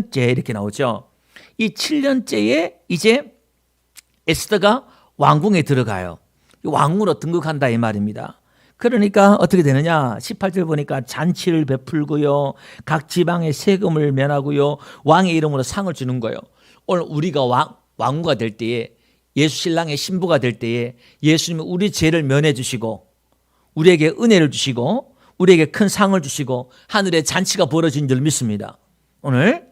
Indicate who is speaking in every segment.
Speaker 1: 7년째 이렇게 나오죠. 이 7년째에 이제 에스더가 왕궁에 들어가요. 왕으로 등극한다 이 말입니다. 그러니까 어떻게 되느냐? 18절 보니까 잔치를 베풀고요. 각 지방의 세금을 면하고요. 왕의 이름으로 상을 주는 거예요. 오늘 우리가 왕, 왕후가 될 때에 예수 신랑의 신부가 될 때에 예수님이 우리 죄를 면해 주시고 우리에게 은혜를 주시고 우리에게 큰 상을 주시고 하늘에 잔치가 벌어진 줄 믿습니다. 오늘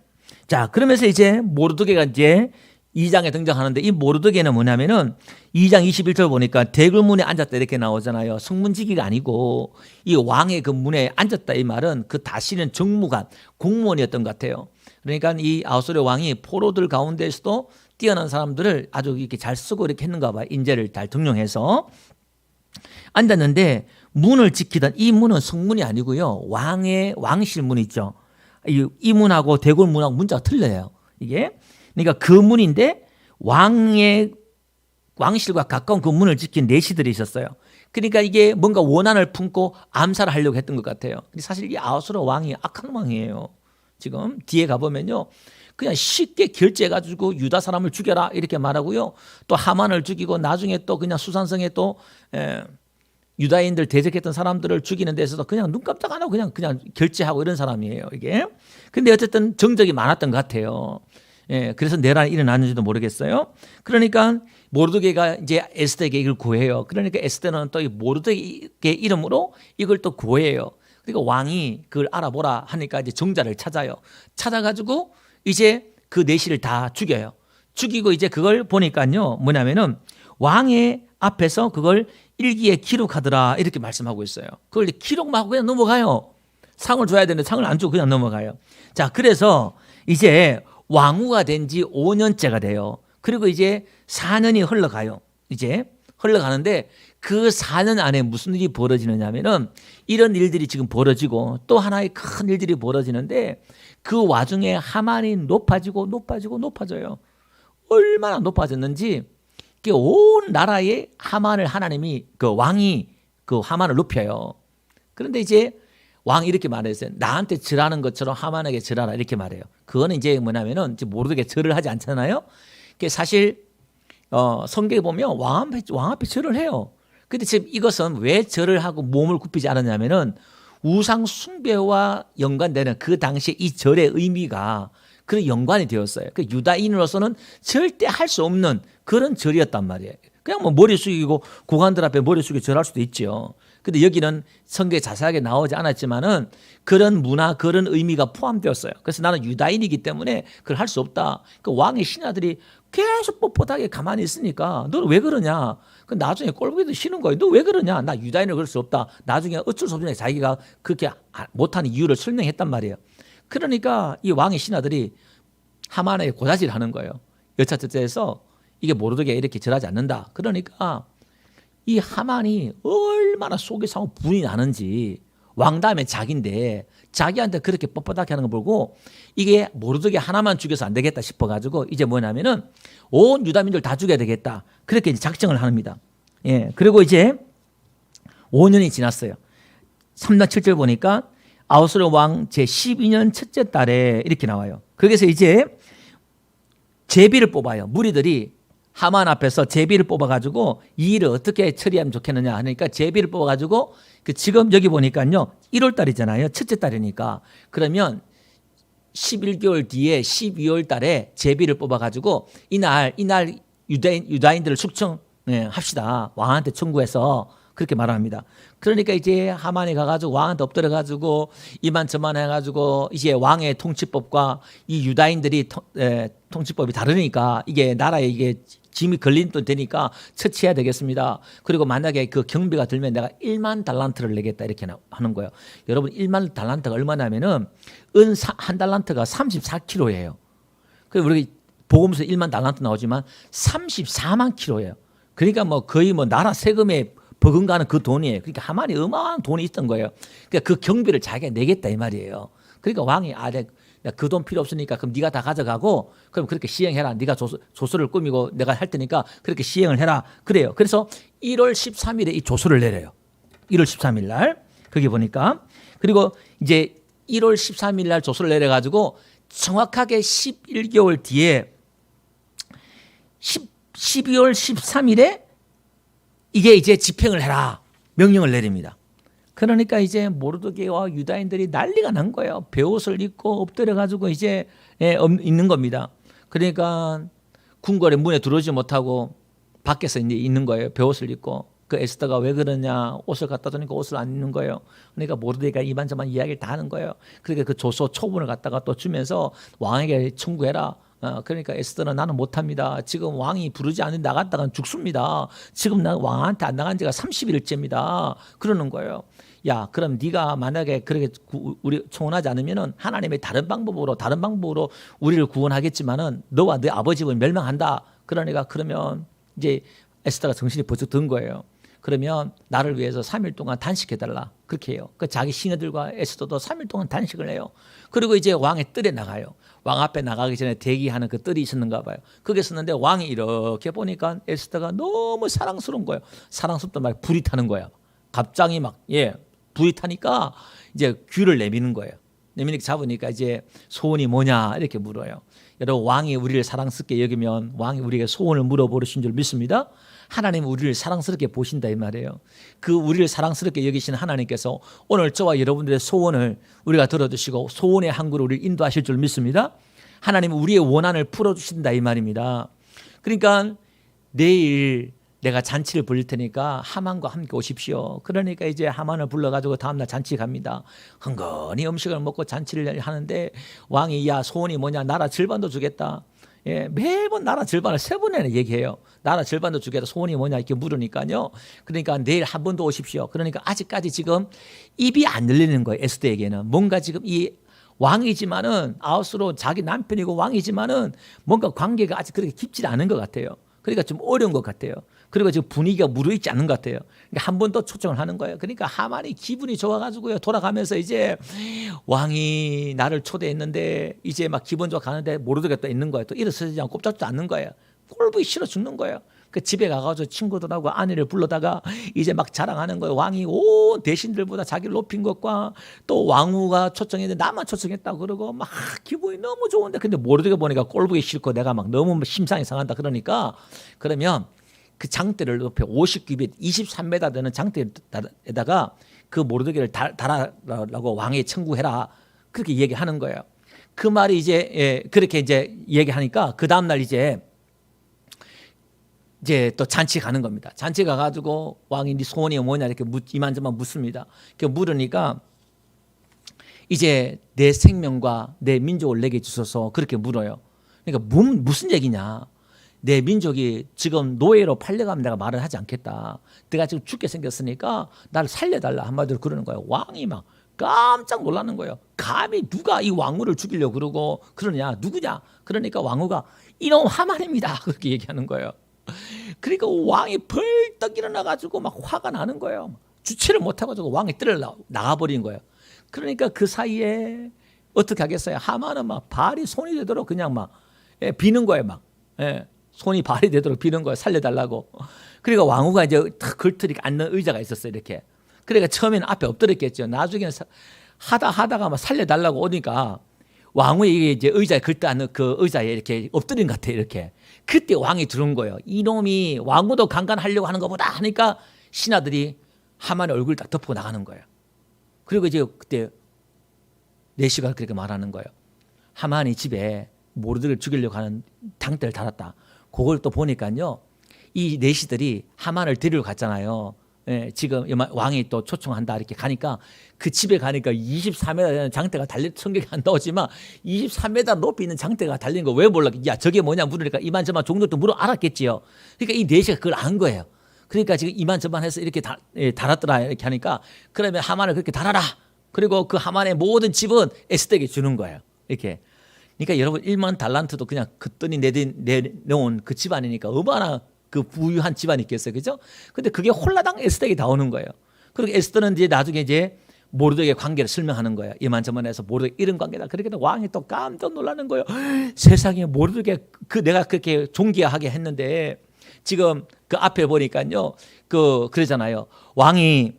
Speaker 1: 자 그러면서 이제 모르드게가 이제 2장에 등장하는데 이 모르드게는 뭐냐면은 2장 21절 보니까 대굴문에 앉았다 이렇게 나오잖아요. 성문지기가 아니고 이 왕의 그 문에 앉았다 이 말은 그 다시는 정무관 공무원이었던 것 같아요. 그러니까 이 아우스르 왕이 포로들 가운데서도 뛰어난 사람들을 아주 이렇게 잘 쓰고 이렇게 했는가 봐요. 인재를 잘 등용해서 앉았는데 문을 지키던 이 문은 성문이 아니고요. 왕의 왕실 문 있죠. 이, 이 문하고 문자가 틀려요. 이게 그러니까 그 문인데 왕의 왕실과 가까운 그 문을 지킨 내시들이 있었어요. 그러니까 이게 뭔가 원한을 품고 암살을 하려고 했던 것 같아요. 사실 이 아수르 왕이 악한 왕이에요. 지금 뒤에 가보면요. 그냥 쉽게 결제해가지고 유다 사람을 죽여라 이렇게 말하고요. 또 하만을 죽이고 나중에 또 그냥 수산성에 또 에, 유다인들 대적했던 사람들을 죽이는 데서도 그냥 눈 깜짝 안 하고 그냥 그냥 결제하고 이런 사람이에요 이게. 근데 어쨌든 정적이 많았던 것 같아요. 예, 그래서 내란이 일어났는지도 모르겠어요. 그러니까 모르드게가 이제 에스더에게 이걸 구해요. 그러니까 에스더는 또 이 모르드게 이름으로 이걸 또 구해요. 그러니까 왕이 그걸 알아보라 하니까 이제 정자를 찾아요. 찾아가지고 이제 그 내시를 다 죽여요. 죽이고 이제 그걸 보니까요. 뭐냐면은 왕의 앞에서 그걸 일기에 기록하더라 이렇게 말씀하고 있어요. 그걸 기록만 하고 그냥 넘어가요. 상을 줘야 되는데 상을 안 주고 그냥 넘어가요. 자, 그래서 이제 왕후가 된 지 5년째가 돼요. 그리고 이제 4년이 흘러가요. 이제 흘러가는데 그 4년 안에 무슨 일이 벌어지느냐면은 이런 일들이 지금 벌어지고 또 하나의 큰 일들이 벌어지는데 그 와중에 하만이 높아지고 높아지고 높아져요. 얼마나 높아졌는지 이게 온 나라에 하만을 하나님이 그 왕이 그 하만을 높여요. 그런데 이제 왕이 이렇게 말했어요. 나한테 절하는 것처럼 하만에게 절하라 이렇게 말해요. 그거는 이제 뭐냐면은 이제 모르게 절을 하지 않잖아요. 그 사실 어, 성경에 보면 왕 앞에 왕 앞에 절을 해요. 근데 지금 이것은 왜 절을 하고 몸을 굽히지 않았냐면은 우상 숭배와 연관되는 그 당시에 이 절의 의미가 그런 연관이 되었어요. 그 유다인으로서는 절대 할 수 없는 그런 절이었단 말이에요. 그냥 뭐 머리 숙이고 고관들 앞에 머리 숙이고 절할 수도 있죠. 근데 여기는 성경에 자세하게 나오지 않았지만은 그런 문화, 그런 의미가 포함되었어요. 그래서 나는 유다인이기 때문에 그걸 할 수 없다. 그 왕의 신하들이 계속 뻣뻣하게 가만히 있으니까 너는 왜 그러냐? 그 나중에 꼴보기도 싫은 거예요. 너 왜 그러냐? 나 유다인을 그럴 수 없다. 나중에 어쩔 수 없으니 자기가 그렇게 못하는 이유를 설명했단 말이에요. 그러니까 이 왕의 신하들이 하만에게 고자질을 하는 거예요. 여차저차해서 이게 모르게 이렇게 절하지 않는다. 그러니까 이 하만이 얼마나 속이 상하고 분이 나는지 왕 다음에 자기인데 자기한테 그렇게 뻣뻣하게 하는 거 보고 이게 모르게 하나만 죽여서 안 되겠다 싶어가지고 이제 뭐냐면은 온 유다민들 다 죽여야 되겠다. 그렇게 이제 작정을 합니다. 예. 그리고 이제 5년이 지났어요. 3장 7절 보니까 아우스르 왕 제 12년 첫째 달에 이렇게 나와요. 거기서 이제 제비를 뽑아요. 무리들이 하만 앞에서 제비를 뽑아가지고 이 일을 어떻게 처리하면 좋겠느냐 하니까 제비를 뽑아가지고 그 지금 여기 보니까요 1월 달이잖아요 첫째 달이니까 그러면 11개월 뒤에 12월 달에 제비를 뽑아가지고 이날 이날 유다인 유다인들을 숙청합시다 왕한테 청구해서 그렇게 말합니다. 그러니까 이제 하만이 가가지고 왕한테 엎드려가지고 이만저만 해가지고 이제 왕의 통치법과 이 유다인들이 통, 에, 통치법이 다르니까 이게 나라에 이게 짐이 걸린 돈 되니까 처치해야 되겠습니다. 그리고 만약에 그 경비가 들면 내가 1만 달란트를 내겠다 이렇게 하는 거예요. 여러분 1만 달란트가 얼마냐면은 은 한 달란트가 34kg예요. 그 우리 보험서 1만 달란트 나오지만 34만 킬로예요. 그러니까 뭐 거의 뭐 나라 세금에 버금가는 그 돈이에요. 그러니까 하만이 어마어마한 돈이 있던 거예요. 그러니까 그 경비를 자기가 내겠다 이 말이에요. 그러니까 왕이 아, 그돈 필요 없으니까 그럼 네가 다 가져가고 그럼 그렇게 시행해라. 네가 조서, 조서를 꾸미고 내가 할 테니까 그렇게 시행을 해라. 그래요. 그래서 1월 13일에 이 조서를 내려요. 1월 13일 날. 거기 보니까 그리고 이제 1월 13일 날 조서를 내려 가지고 정확하게 11개월 뒤에 10, 12월 13일에 이게 이제 집행을 해라 명령을 내립니다. 그러니까 이제 모르드게와 유다인들이 난리가 난 거예요. 베옷을 입고 엎드려 가지고 이제 예, 엎- 있는 겁니다. 그러니까 궁궐에 문에 들어오지 못하고 밖에서 이제 있는 거예요. 베옷을 입고 그 에스더가 왜 그러냐 옷을 갖다 주니까 옷을 안 입는 거예요. 그러니까 모르드게가 이만저만 이야기를 다 하는 거예요. 그러니까 그 조서 초분을 갖다가 또 주면서 왕에게 청구해라. 어, 그러니까 에스더는 나는 못합니다. 지금 왕이 부르지 않는 나갔다간 죽습니다. 지금 난 왕한테 안 나간 지가 30일째입니다. 그러는 거예요. 야, 그럼 네가 만약에 그렇게 구- 우리 청원하지 않으면은 하나님의 다른 방법으로 다른 방법으로 우리를 구원하겠지만은 너와 네 아버지를 멸망한다. 그러니까 그러면 이제 에스더가 정신이 번쩍 든 거예요. 그러면 나를 위해서 3일 동안 단식해달라. 그렇게 해요. 그 자기 신하들과 에스더도 3일 동안 단식을 해요. 그리고 이제 왕의 뜰에 나가요. 왕 앞에 나가기 전에 대기하는 그 뜰이 있었는가 봐요. 그게 있었는데 왕이 이렇게 보니까 에스더가 너무 사랑스러운 거예요. 사랑스럽단 말이에요. 불이 타는 거예요. 갑자기 막, 예, 불이 타니까 이제 귀를 내미는 거예요. 내미니까 잡으니까 이제 소원이 뭐냐 이렇게 물어요. 여러분 왕이 우리를 사랑스럽게 여기면 왕이 우리에게 소원을 물어보신 줄 믿습니다. 하나님 우리를 사랑스럽게 보신다 이 말이에요. 그 우리를 사랑스럽게 여기시는 하나님께서 오늘 저와 여러분들의 소원을 우리가 들어주시고 소원의 항구로 우리를 인도하실 줄 믿습니다. 하나님 우리의 원한을 풀어주신다 이 말입니다. 그러니까 내일 내가 잔치를 벌릴 테니까 하만과 함께 오십시오. 그러니까 이제 하만을 불러가지고 다음날 잔치 갑니다. 흥건히 음식을 먹고 잔치를 하는데 왕이 야 소원이 뭐냐 나라 절반도 주겠다. 예, 매번 나라 절반을 세 번이나 얘기해요. 나라 절반도 주겠다. 소원이 뭐냐 이렇게 물으니까요. 그러니까 내일 한 번 더 오십시오. 그러니까 아직까지 지금 입이 안 열리는 거예요. 에스더에게는 뭔가 지금 이 왕이지만은 아웃으로 자기 남편이고 왕이지만은 뭔가 관계가 아직 그렇게 깊지 않은 것 같아요. 그러니까 좀 어려운 것 같아요. 그리고 지금 분위기가 무르익지 않는 것 같아요. 그러니까 한 번 더 초청을 하는 거예요. 그러니까 하만이 기분이 좋아가지고요. 돌아가면서 이제 왕이 나를 초대했는데 이제 막 기분 좋아 가는데 또 있는 거예요. 또 일어서지 않고 꼼짝도 않는 거예요. 꼴보기 싫어 죽는 거예요. 그 집에 가가지고 친구들하고 아내를 불러다가 이제 막 자랑하는 거예요. 왕이 온 대신들보다 자기를 높인 것과 또 왕후가 초청했는데 나만 초청했다고 그러고 막 기분이 너무 좋은데 근데 모르드가 보니까 꼴보기 싫고 내가 막 너무 심상이 상한다 그러니까 그러면 그 장대를 높여 50규빗 23m 되는 장대에다가 그 모르드게를 달- 달아라고 왕에 청구해라 그렇게 얘기하는 거예요. 그 말이 이제 예, 그렇게 이제 얘기하니까 그 다음 날 이제 이제 또 잔치 가는 겁니다. 잔치 가가지고 왕이 네 소원이 뭐냐 이렇게 묻, 이만저만 묻습니다. 그 물으니까 이제 내 생명과 내 민족을 내게 주소서 그렇게 물어요. 그러니까 무, 무슨 얘기냐? 내 민족이 지금 노예로 팔려가면 내가 말을 하지 않겠다. 내가 지금 죽게 생겼으니까 나를 살려달라 한마디로 그러는 거예요. 왕이 막 깜짝 놀라는 거예요. 감히 누가 이 왕후를 죽이려고 그러고 그러냐? 누구냐? 그러니까 왕후가 이놈 하만입니다. 그렇게 얘기하는 거예요. 그러니까 왕이 벌떡 일어나가지고 막 화가 나는 거예요. 주체를 못해가지고 왕이 뜰을 나- 나가버린 거예요. 그러니까 그 사이에 어떻게 하겠어요? 하만은 막 발이 손이 되도록 그냥 막 예, 비는 거예요. 막 예, 손이 발이 되도록 비는 거예요. 살려달라고. 그러니까 왕후가 이제 탁 걸터리 앉는 의자가 있었어요. 이렇게. 그러니까 처음에는 앞에 엎드렸겠죠. 나중에는 사- 하다 하다가 막 살려달라고 오니까 왕후의 이제 의자에 걸터 앉는 그 의자에 이렇게 엎드린 것 같아요. 이렇게. 그때 왕이 들어온 거예요. 이놈이 왕후도 강간하려고 하는 것보다 하니까 신하들이 하만의 얼굴 딱 덮고 나가는 거예요. 그리고 이제 그때 내시가 그렇게 말하는 거예요. 하만이 집에 모르드를 죽이려고 하는 당대를 달았다. 그걸 또 보니까요. 이 내시들이 하만을 데리러 갔잖아요. 예, 지금 왕이 또 초청한다 이렇게 가니까 그 집에 가니까 24m 되는 장대가 달린 성경에 안 나오지만 23m 높이 있는 장대가 달린 거 왜 몰라? 야 저게 뭐냐 물으니까 이만저만 종족도 물어 알았겠지요. 그러니까 이 내시가 그걸 안 거예요. 그러니까 지금 이만저만 해서 이렇게 다, 예, 달았더라 이렇게 하니까 그러면 하만을 그렇게 달아라. 그리고 그 하만의 모든 집은 에스더에게 주는 거예요. 이렇게. 그러니까 여러분 1만 달란트도 그냥 그돈이 내놓은 그 집안이니까 얼마나 그 부유한 집안이 있겠어요. 그죠? 근데 그게 홀라당 에스더에게 다 오는 거예요. 그리고 에스더는 이제 나중에 이제 모르드에게 관계를 설명하는 거예요. 이만저만해서 모르드 이런 관계다. 그렇게 왕이 또 깜짝 놀라는 거예요. 세상에 모르드게 그 내가 그렇게 존귀하게 했는데 지금 그 앞에 보니까요. 그 그러잖아요. 왕이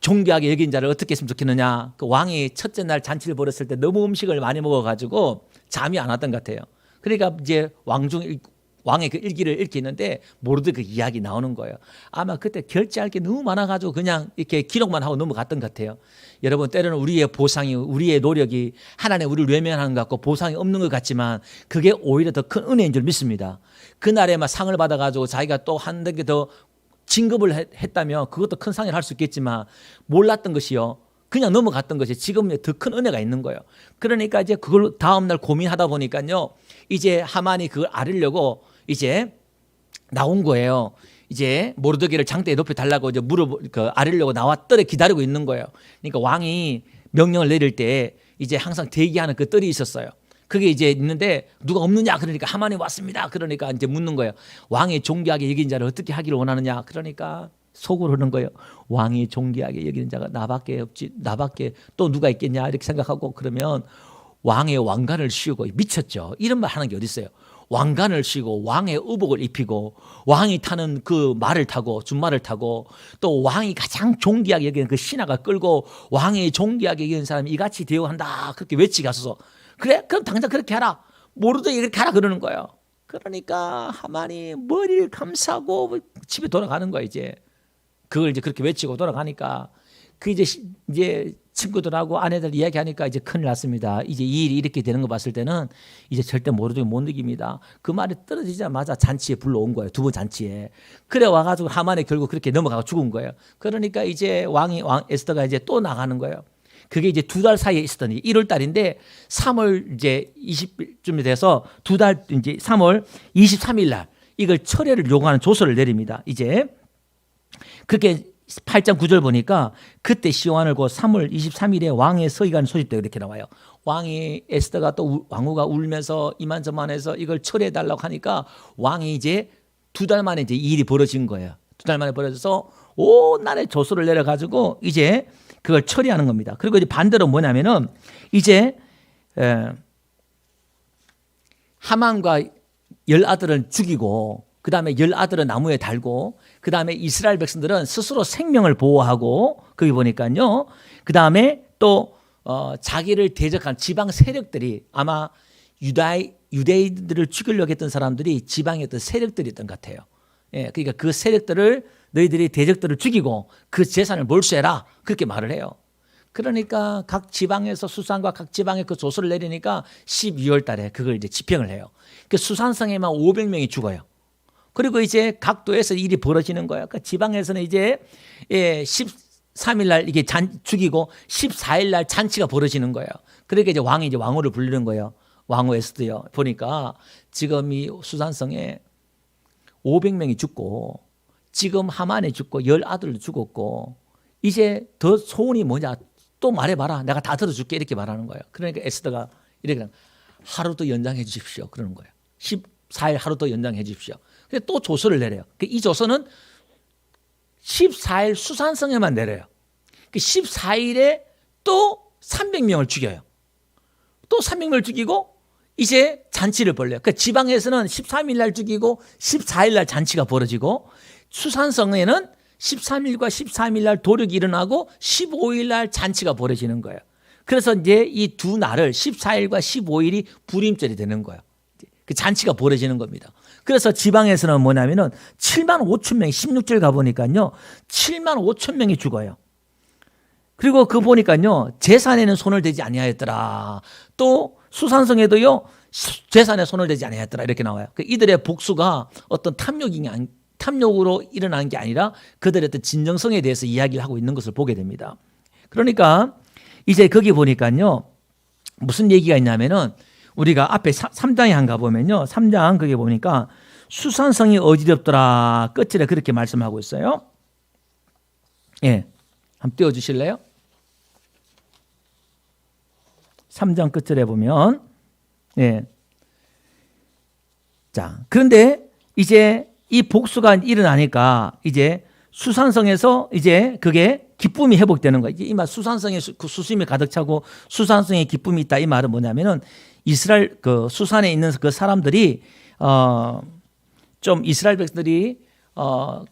Speaker 1: 존귀하게 여긴 자를 어떻게 했으면 좋겠느냐. 그 왕이 첫째 날 잔치를 벌였을 때 너무 음식을 많이 먹어가지고 잠이 안 왔던 것 같아요. 그러니까 이제 왕중 일- 왕의 그 일기를 읽기 있는데 모르드 그 이야기 나오는 거예요. 아마 그때 결제할 게 너무 많아가지고 그냥 이렇게 기록만 하고 넘어갔던 것 같아요. 여러분 때로는 우리의 보상이 우리의 노력이 하나님 우리를 외면하는 것 같고 보상이 없는 것 같지만 그게 오히려 더 큰 은혜인 줄 믿습니다. 그날에만 상을 받아가지고 자기가 또 한 단계 더 진급을 했- 했다면 그것도 큰 상을 할 수 있겠지만 몰랐던 것이요. 그냥 넘어갔던 것이 지금 더 큰 은혜가 있는 거예요. 그러니까 이제 그걸 다음날 고민하다 보니까요. 이제 하만이 그걸 아뢰려고 이제 나온 거예요. 이제 모르드게를 장대에 높여 달라고 이제 물어 그 아뢰려고 나왔더래 기다리고 있는 거예요. 그러니까 왕이 명령을 내릴 때 이제 항상 대기하는 그 뜰이 있었어요. 그게 이제 있는데 누가 없느냐 그러니까 하만이 왔습니다. 그러니까 이제 묻는 거예요. 왕의 존귀하게 여긴 자를 어떻게 하기를 원하느냐 그러니까 속으로 하는 거예요. 왕이 존귀하게 여기는 자가 나밖에 없지 나밖에 또 누가 있겠냐? 이렇게 생각하고 그러면 왕의 왕관을 씌우고 미쳤죠. 이런 말 하는 게 어디 있어요? 왕관을 씌고 왕의 의복을 입히고 왕이 타는 그 말을 타고 준말을 타고 또 왕이 가장 존귀하게 여기는 그 신하가 끌고 왕이 존귀하게 여기는 사람이 이같이 대우한다. 그렇게 외치게 하소서. 그래? 그럼 당장 그렇게 하라. 모르도 이렇게 하라 그러는 거예요. 그러니까 하만이 머리를 감싸고 집에 돌아가는 거야 이제 그걸 이제 그렇게 외치고 돌아가니까 그 이제 시- 이제 친구들하고 아내들 이야기하니까 이제 큰일 났습니다. 이제 이 일이 이렇게 되는 거 봤을 때는 이제 절대 모르도 못 이깁니다. 그 말이 떨어지자마자 잔치에 불러온 거예요. 두 번 잔치에. 그래 와가지고 하만이 결국 그렇게 넘어가고 죽은 거예요. 그러니까 이제 왕이 왕 에스더가 이제 또 나가는 거예요. 그게 이제 두 달 사이에 있었던 일. 1월 달인데 3월 이제 20일쯤이 돼서 두 달 이제 3월 23일 날 이걸 철회를 요구하는 조서를 내립니다. 이제 그렇게 8장 9절 보니까 그때 시완을 곧 3월 23일에 왕의 서기관 소집되고 이렇게 나와요. 왕이 에스더가 또 우- 왕후가 울면서 이만저만해서 이걸 처리해 달라고 하니까 왕이 이제 두 달 만에 이제 이 일이 벌어진 거예요. 두 달 만에 벌어져서 온 나라에 조서를 내려 가지고 이제 그걸 처리하는 겁니다. 그리고 이제 반대로 뭐냐면은 이제 에, 하만과 열 아들은 죽이고 그 다음에 열 아들은 나무에 달고 그 다음에 이스라엘 백성들은 스스로 생명을 보호하고 거기 보니까요 그 다음에 또 어, 자기를 대적한 지방 세력들이 아마 유다이 유대인들을 죽이려고 했던 사람들이 지방의 어떤 세력들이었던 것 같아요. 예, 그러니까 그 세력들을 너희들이 대적들을 죽이고 그 재산을 몰수해라 그렇게 말을 해요. 그러니까 각 지방에서 수산과 각 지방에 그 조서를 내리니까 12월 달에 그걸 이제 집행을 해요. 그 수산성에만 500명이 죽어요. 그리고 이제 각 도에서 일이 벌어지는 거예요. 그러니까 지방에서는 이제 예, 13일 날 이게 잔 죽이고 14일 날 잔치가 벌어지는 거예요. 그러니까 이제 왕이 이제 왕후를 부르는 거예요. 왕후 에스더요. 보니까 지금 이 수산성에 500명이 죽고 지금 하만에 죽고 열 아들도 죽었고 이제 더 소원이 뭐냐 또 말해봐라 내가 다 들어줄게 이렇게 말하는 거예요. 그러니까 에스더가 이렇게 하루 더 연장해 주십시오 그러는 거예요. 14일 하루 더 연장해 주십시오. 또 조서를 내려요. 그이 조서는 14일 수산성에만 내려요. 그 14일에 또 300명을 죽여요. 또 300명을 죽이고 이제 잔치를 벌려요. 그 지방에서는 13일 날 죽이고 14일 날 잔치가 벌어지고 수산성에는 13일과 13일 날 도력이 일어나고 15일 날 잔치가 벌어지는 거예요. 그래서 이제 이 두 날을 14일과 15일이 불임절이 되는 거예요. 그 잔치가 벌어지는 겁니다. 그래서 지방에서는 뭐냐면은 7만 5천 명이 16절 가보니까요. 7만 5천 명이 죽어요. 그리고 그 보니까요. 재산에는 손을 대지 아니하였더라. 또 수산성에도요. 수- 재산에 손을 대지 아니하였더라. 이렇게 나와요. 그 이들의 복수가 어떤 탐욕이 탐욕으로 일어난 게 아니라 그들의 어떤 진정성에 대해서 이야기를 하고 있는 것을 보게 됩니다. 그러니까 이제 거기 보니까요. 무슨 얘기가 있냐면은 우리가 앞에 3장에 한 가 보면요. 3장 거기 보니까 수산성이 어지럽더라. 끝절에 그렇게 말씀하고 있어요. 예. 한번 띄워 주실래요? 3장 끝절에 보면 예. 자, 그런데 이제 이 복수가 일어나니까 이제 수산성에서 이제 그게 기쁨이 회복되는 거예요. 이제 이말 수산성에 수- 그 수심이 가득 차고 수산성에 기쁨이 있다 이 말은 뭐냐면은 이스라엘 그 수산에 있는 그 사람들이 어 좀 이스라엘 백성들이 어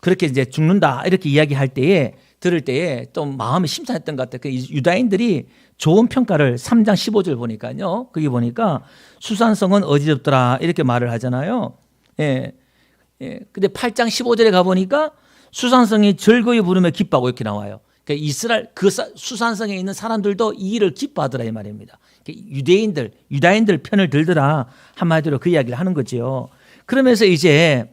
Speaker 1: 그렇게 이제 죽는다 이렇게 이야기할 때에 들을 때에 좀 마음이 심상했던 것 같아요. 그 유다인들이 좋은 평가를 3장 15절 보니까요. 거기 보니까 수산성은 어지럽더라 이렇게 말을 하잖아요. 예. 예. 근데 8장 15절에 가 보니까 수산성이 즐거이 부르며 기뻐하고 이렇게 나와요. 그러니까 이스라엘 그 사- 수산성에 있는 사람들도 이 일을 기뻐하더라 이 말입니다. 그러니까 유대인들, 유다인들 편을 들더라 한마디로 그 이야기를 하는 거지요. 그러면서 이제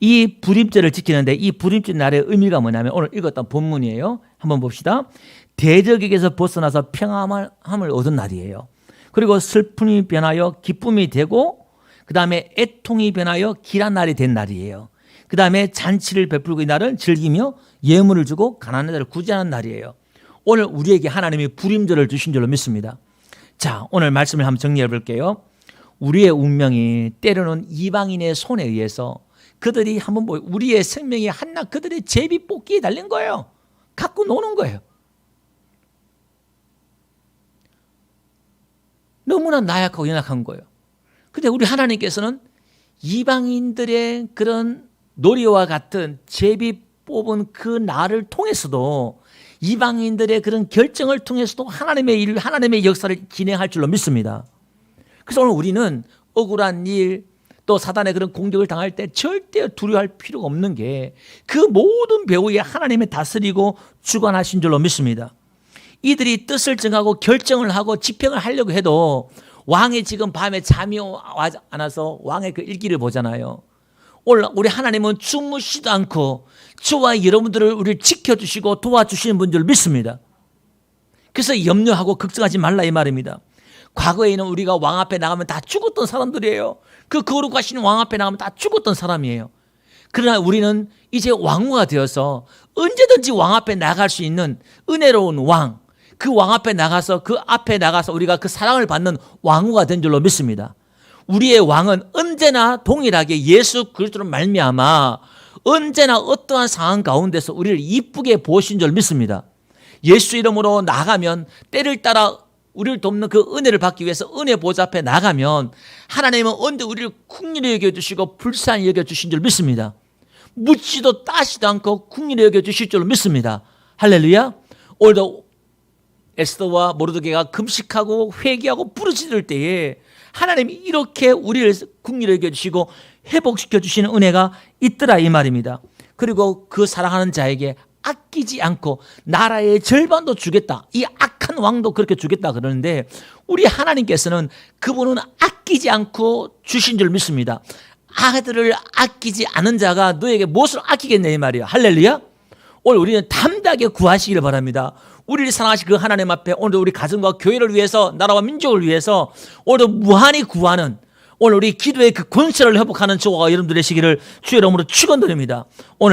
Speaker 1: 이 불임죄를 지키는데 이 불임죄 날의 의미가 뭐냐면 오늘 읽었던 본문이에요. 한번 봅시다. 대적에게서 벗어나서 평안함을 얻은 날이에요. 그리고 슬픔이 변하여 기쁨이 되고 그 다음에 애통이 변하여 길한 날이 된 날이에요. 그 다음에 잔치를 베풀고 이 날은 즐기며 예물을 주고 가난한 자를 구제하는 날이에요. 오늘 우리에게 하나님이 불임절을 주신 줄로 믿습니다. 자, 오늘 말씀을 한번 정리해 볼게요. 우리의 운명이 때로는 이방인의 손에 의해서 그들이 한번 뭐 우리의 생명이 한낱 그들의 제비 뽑기에 달린 거예요. 갖고 노는 거예요. 너무나 나약하고 연약한 거예요. 근데 우리 하나님께서는 이방인들의 그런 놀이와 같은 제비 뽑은 그 날을 통해서도 이방인들의 그런 결정을 통해서도 하나님의 일, 하나님의 역사를 진행할 줄로 믿습니다. 그래서 오늘 우리는 억울한 일, 또 사단의 그런 공격을 당할 때 절대 두려워할 필요가 없는 게 그 모든 배후에 하나님의 다스리고 주관하신 줄로 믿습니다. 이들이 뜻을 정하고 결정을 하고 집행을 하려고 해도 왕이 지금 밤에 잠이 와- 안 와서 왕의 그 일기를 보잖아요. 우리 하나님은 주무시도 않고 저와 여러분들을 우리를 지켜주시고 도와주시는 분들 믿습니다. 그래서 염려하고 걱정하지 말라 이 말입니다. 과거에는 우리가 왕 앞에 나가면 다 죽었던 사람들이에요. 그 거룩하신 왕 앞에 나가면 다 죽었던 사람이에요. 그러나 우리는 이제 왕후가 되어서 언제든지 왕 앞에 나갈 수 있는 은혜로운 왕, 그 왕 앞에 나가서 그 앞에 나가서 우리가 그 사랑을 받는 왕후가 된 줄로 믿습니다. 우리의 왕은 언제나 동일하게 예수 그리스도로 말미암아 언제나 어떠한 상황 가운데서 우리를 이쁘게 보신 줄 믿습니다. 예수 이름으로 나가면 때를 따라 우리를 돕는 그 은혜를 받기 위해서 은혜 보좌 앞에 나가면 하나님은 언제 우리를 국리를 여겨 주시고 불쌍히 여겨 주신 줄 믿습니다. 묻지도 따지도 않고 국리를 여겨 주실 줄 믿습니다. 할렐루야. 오늘도 에스더와 모르드게가 금식하고 회개하고 부르짖을 때에 하나님이 이렇게 우리를 국리를 주시고 회복시켜 주시는 은혜가 있더라 이 말입니다. 그리고 그 사랑하는 자에게 아끼지 않고 나라의 절반도 주겠다. 이 악한 왕도 그렇게 주겠다 그러는데 우리 하나님께서는 그분은 아끼지 않고 주신 줄 믿습니다. 아들을 아끼지 않은 자가 너에게 무엇을 아끼겠냐 이 말이에요. 할렐루야. 오늘 우리는 담대하게 구하시기를 바랍니다. 우리를 사랑하신 그 하나님 앞에 오늘도 우리 가정과 교회를 위해서 나라와 민족을 위해서 오늘도 무한히 구하는 오늘 우리 기도의 그 권세를 회복하는 저와 여러분들 되시기를 주의 이름으로 축원드립니다. 오늘